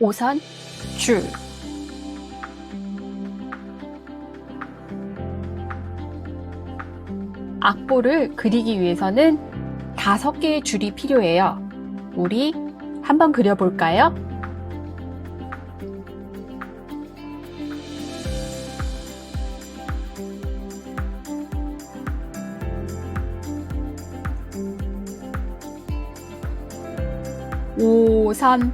우선 줄 악보를 그리기 위해서는 다섯 개의 줄이 필요해요. 우리 한번 그려볼까요? 오선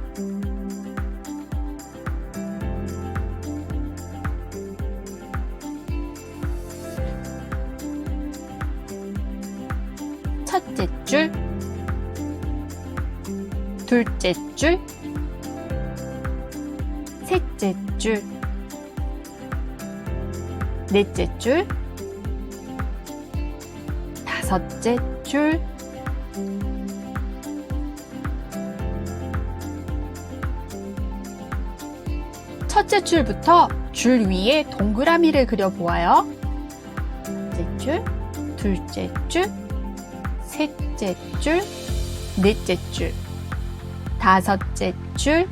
첫째 줄 둘째 줄 셋째 줄 넷째 줄 다섯째 줄 첫째 줄부터 줄 위에 동그라미를 그려보아요. 첫째 줄, 둘째 줄, 셋째 줄, 넷째 줄, 다섯째 줄.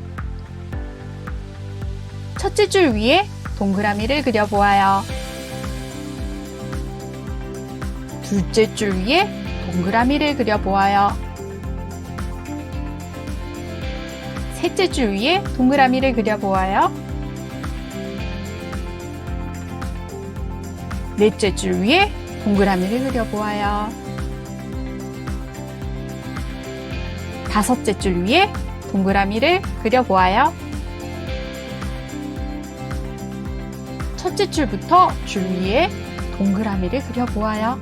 첫째 줄 위에 동그라미를 그려보아요. 둘째 줄 위에 동그라미를 그려보아요. 셋째 줄 위에 동그라미를 그려보아요. 넷째 줄 위에 동그라미를 그려보아요. 다섯째 줄 위에 동그라미를 그려보아요. 첫째 줄부터 줄 위에 동그라미를 그려보아요.